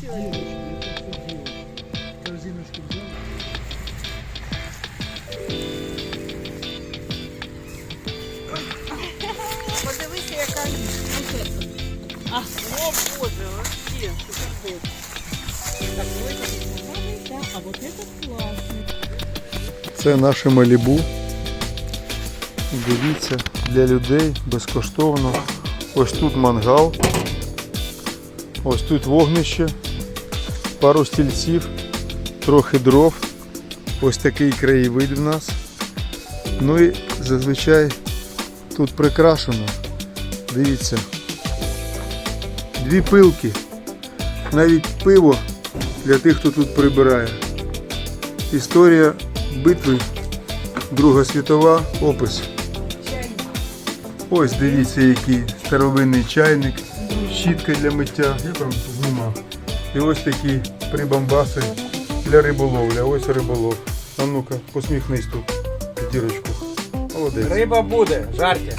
тут. Корзиночку взяв. Подивися, яка А, о боже, вообще, супер А вот этот классный. Це наше Малібу. Дивіться, для людей безкоштовно. Ось тут мангал. Ось тут вогнище, пару стільців, трохи дров. Ось такий краєвид у нас. Ну і зазвичай тут прикрашено. Дивіться. Дві пилки. Навіть пиво для тих, хто тут прибирає. Історія битви Друга світова опис. Ось дивіться, який старовинний чайник, щітка для миття, я там знімав. І ось такі прибамбаси для риболовля. Ось риболов. А ну-ка, посміхнись тут, дірочку. Молодець. Риба буде, жарте.